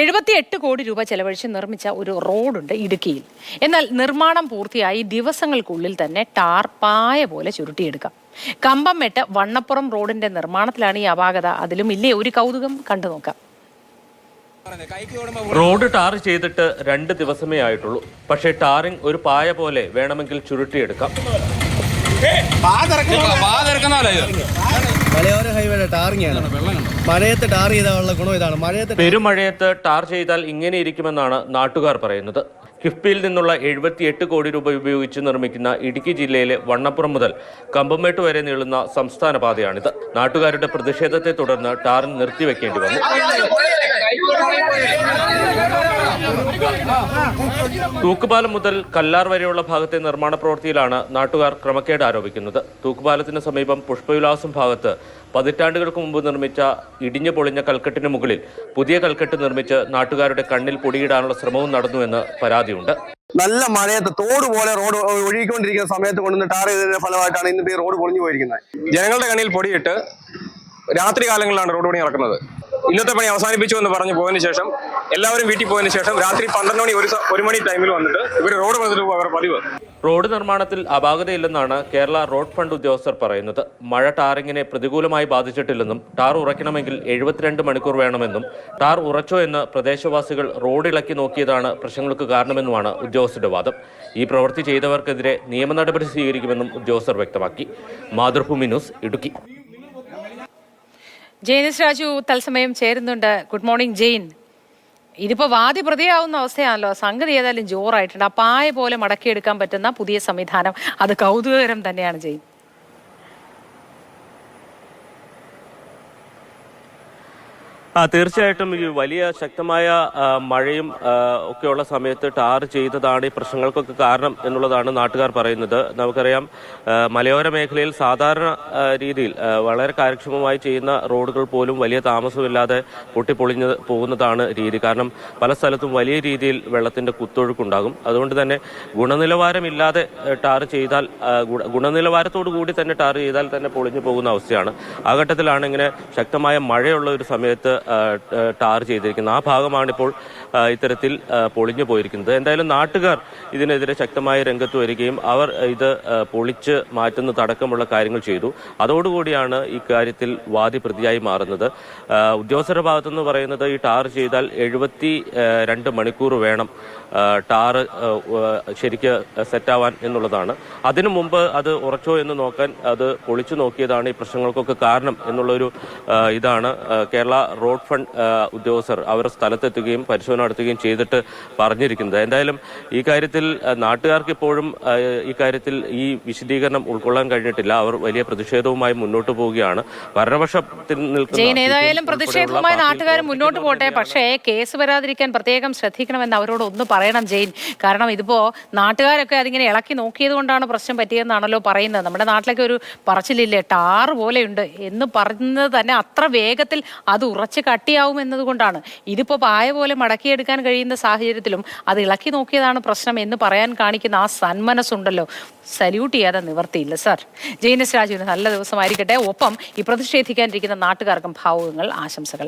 എഴുപത്തിയെട്ട് കോടി രൂപ ചെലവഴിച്ച് നിർമ്മിച്ച ഒരു റോഡുണ്ട് ഇടുക്കിയിൽ. എന്നാൽ നിർമ്മാണം പൂർത്തിയായി ദിവസങ്ങൾക്കുള്ളിൽ തന്നെ ടാർ പായ പോലെ ചുരുട്ടിയെടുക്കാം. കമ്പം വെട്ട് വണ്ണപ്പുറം റോഡിന്റെ നിർമ്മാണത്തിലാണ് ഈ അപാകത. അതിലും ഇല്ലേ ഒരു കൗതുകം? കണ്ടു നോക്കാം. റോഡ് ടാർ ചെയ്തിട്ട് രണ്ട് ദിവസമേ ആയിട്ടുള്ളൂ. പക്ഷേ ടാറിംഗ് ഒരു പായ പോലെ വേണമെങ്കിൽ ചുരുട്ടിയെടുക്കാം. മലയോര ഹൈവേയുടെ ടാറിങ്ങാണ് മഴയത്ത് ടാർ ചെയ്താലുള്ള ഗുണം ഇതാണ് മഴയത്ത് പെരുമഴയത്ത് ടാർ ചെയ്താൽ ഇങ്ങനെ ഇരിക്കുമെന്നാണ് നാട്ടുകാർ പറയുന്നത് കിഫ്ബിയിൽ നിന്നുള്ള എഴുപത്തിയെട്ട് കോടി രൂപ ഉപയോഗിച്ച് നിർമ്മിക്കുന്ന ഇടുക്കി ജില്ലയിലെ വണ്ണപ്പുറം മുതൽ കമ്പമേട്ട് വരെ നീളുന്ന സംസ്ഥാന പാതയാണിത് നാട്ടുകാരുടെ പ്രതിഷേധത്തെ തുടർന്ന് ടാർ നിർത്തിവെക്കേണ്ടി വന്നു തൂക്കുപാലം മുതൽ കല്ലാർ വരെയുള്ള ഭാഗത്തെ നിർമ്മാണ പ്രവൃത്തിയിലാണ് നാട്ടുകാർ ക്രമക്കേട് ആരോപിക്കുന്നത്. തൂക്കുപാലത്തിന് സമീപം പുഷ്പവിലാസം ഭാഗത്ത് പതിറ്റാണ്ടുകൾക്ക് മുമ്പ് നിർമ്മിച്ച ഇടിഞ്ഞു പൊളിഞ്ഞ കൽക്കെട്ടിന് മുകളിൽ പുതിയ കൽക്കെട്ട് നിർമ്മിച്ച് നാട്ടുകാരുടെ കണ്ണിൽ പൊടിയിടാനുള്ള ശ്രമവും നടന്നുവെന്ന് പരാതിയുണ്ട്. നല്ല മഴയത്ത് തോട് പോലെ റോഡ് ഒഴുകിക്കൊണ്ടിരിക്കുന്ന സമയത്ത് കൊണ്ടുവന്ന് ടാർ ചെയ്തതിന്റെ ഫലമായിട്ടാണ് ഇന്ന് ഈ റോഡ് പൊളിഞ്ഞു പോയിരിക്കുന്നത്. ജനങ്ങളുടെ കണ്ണിൽ പൊടിയിട്ട് രാത്രി കാലങ്ങളിലാണ് റോഡ് പണി നടക്കുന്നത്. ഇന്നത്തെ പണി അവസാനിപ്പിച്ചു എന്ന് പറഞ്ഞു പോയതിനു ശേഷം എല്ലാവരും വീട്ടിൽ പോയതിനു ശേഷം രാത്രി പന്ത്രണ്ട് മണി ഒരു ഒരു മണി ടൈമിൽ വന്നിട്ട് ഇവർ റോഡ് പണിതിട്ട് അവർ പതിവ്. റോഡ് നിർമ്മാണത്തിൽ അപാകതയില്ലെന്നാണ് കേരള റോഡ് ഫണ്ട് ഉദ്യോഗസ്ഥർ പറയുന്നത്. മഴ ടാറിങ്ങിനെ പ്രതികൂലമായി ബാധിച്ചിട്ടില്ലെന്നും ടാർ ഉറയ്ക്കണമെങ്കിൽ എഴുപത്തിരണ്ട് മണിക്കൂർ വേണമെന്നും ടാർ ഉറച്ചോ എന്ന് പ്രദേശവാസികൾ റോഡ് ഇളക്കി നോക്കിയതാണ് പ്രശ്നങ്ങൾക്ക് കാരണമെന്നുമാണ് ഉദ്യോഗസ്ഥരുടെ വാദം. ഈ പ്രവൃത്തി ചെയ്തവർക്കെതിരെ നിയമ നടപടി സ്വീകരിക്കുമെന്നും ഉദ്യോഗസ്ഥർ വ്യക്തമാക്കി. മാതൃഭൂമി ന്യൂസ് ഇടുക്കി. ജെയിനിസ് രാജു തത്സമയം ചേരുന്നുണ്ട്. Good morning Jain. ഇതിപ്പോ വാദി പ്രതിയാവുന്ന അവസ്ഥയാണല്ലോ. സംഗതി ഏതായാലും ജോറായിട്ടുണ്ട്. ആ പോലെ മടക്കിയെടുക്കാൻ പറ്റുന്ന പുതിയ സംവിധാനം. അത് കൗതുകകരം തന്നെയാണ് ജെയിൻ. ആ തീർച്ചയായിട്ടും ഈ വലിയ ശക്തമായ മഴയും ഒക്കെയുള്ള സമയത്ത് ടാർ ചെയ്തതാണ് ഈ പ്രശ്നങ്ങൾക്കൊക്കെ കാരണം എന്നുള്ളതാണ് നാട്ടുകാർ പറയുന്നത്. നമുക്കറിയാം മലയോര മേഖലയിൽ സാധാരണ രീതിയിൽ വളരെ കാര്യക്ഷമമായി ചെയ്യുന്ന റോഡുകൾ പോലും വലിയ താമസമില്ലാതെ പൊട്ടിപ്പൊളിഞ്ഞ് പോകുന്നതാണ് രീതി. കാരണം പല സ്ഥലത്തും വലിയ രീതിയിൽ വെള്ളത്തിന്റെ കുത്തൊഴുക്കുണ്ടാകും. അതുകൊണ്ട് തന്നെ ഗുണനിലവാരമില്ലാതെ ടാർ ചെയ്താൽ ഗുണനിലവാരത്തോടു കൂടി തന്നെ ടാർ ചെയ്താൽ തന്നെ പൊളിഞ്ഞു പോകുന്ന അവസ്ഥയാണ്. ആ ഘട്ടത്തിലാണ് ഇങ്ങനെ ശക്തമായ മഴയുള്ള ഒരു സമയത്ത് ടാർ ചെയ്തിരിക്കുന്നത്. ആ ഭാഗമാണ് ഇപ്പോൾ ഇത്തരത്തിൽ പൊളിഞ്ഞു പോയിരിക്കുന്നത്. എന്തായാലും നാട്ടുകാർ ഇതിനെതിരെ ശക്തമായ രംഗത്ത് വരികയും അവർ ഇത് പൊളിച്ച് മാറ്റുന്നതടക്കമുള്ള കാര്യങ്ങൾ ചെയ്തു. അതോടുകൂടിയാണ് കാര്യത്തിൽ വാദി പ്രതിയായി മാറുന്നത്. ഉദ്യോഗസ്ഥരുടെ ഭാഗത്തുനിന്ന് പറയുന്നത് ഈ ടാർ ചെയ്താൽ എഴുപത്തി രണ്ട് മണിക്കൂർ വേണം ടാർ ശരിക്ക് സെറ്റാവാൻ എന്നുള്ളതാണ്. അതിനു മുമ്പ് അത് ഉറച്ചോ എന്ന് നോക്കാൻ അത് പൊളിച്ചു നോക്കിയതാണ് ഈ പ്രശ്നങ്ങൾക്കൊക്കെ കാരണം എന്നുള്ളൊരു ഇതാണ് കേരള റോഡ് ഫണ്ട് ആ, ഉദ്യോഗസ്ഥർ അവർ സ്ഥലത്തെത്തുകയും പരിശോധന നടത്തുകയും ചെയ്തിട്ട് പറഞ്ഞിരിക്കുന്നത്. എന്തായാലും ഈ കാര്യത്തിൽ നാട്ടുകാർക്ക് ഇപ്പോഴും ഈ കാര്യത്തിൽ ഈ വിശദീകരണം ഉൾക്കൊള്ളാൻ കഴിഞ്ഞിട്ടില്ല. അവർ വലിയ പ്രതിഷേധവുമായി മുന്നോട്ട് പോവുകയാണ്. ഭരണപക്ഷത്തിൽ നിൽക്കുന്ന ഏതായാലും പ്രതിഷേധവുമായി നാട്ടുകാർ മുന്നോട്ട് പോട്ടെ. പക്ഷേ കേസ് വരാതിരിക്കാൻ പ്രത്യേകം ശ്രദ്ധിക്കണമെന്ന് അവരോട് ഒന്ന് പറയണം ജെയിൻ. കാരണം ഇതിപ്പോ നാട്ടുകാരൊക്കെ അതിങ്ങനെ ഇളക്കി നോക്കിയത് കൊണ്ടാണ് പ്രശ്നം പറ്റിയതെന്നാണല്ലോ പറയുന്നത്. നമ്മുടെ നാട്ടിലൊക്കെ ഒരു പറച്ചിലില്ലേ ടാറ് പോലെയുണ്ട് എന്ന് പറയുന്നത് തന്നെ അത്ര വേഗത്തിൽ അത് ഉറച്ച് കട്ടിയാവും എന്നതുകൊണ്ടാണ്. ഇതിപ്പോൾ പായ പോലെ മടക്കിയെടുക്കാൻ കഴിയുന്ന സാഹചര്യത്തിലും അത് ഇളക്കി നോക്കിയതാണ് പ്രശ്നം എന്ന് പറയാൻ കാണിക്കുന്ന ആ സന്മനസ്സുണ്ടല്ലോ. സല്യൂട്ട് ചെയ്യാതെ നിവർത്തിയില്ല സർ. ജെയിനസ് രാജുവിന് നല്ല ദിവസമായിരിക്കട്ടെ. ഒപ്പം ഈ പ്രതിഷേധിക്കാനിരിക്കുന്ന നാട്ടുകാർക്കും ഭാവുകങ്ങൾ ആശംസകൾ.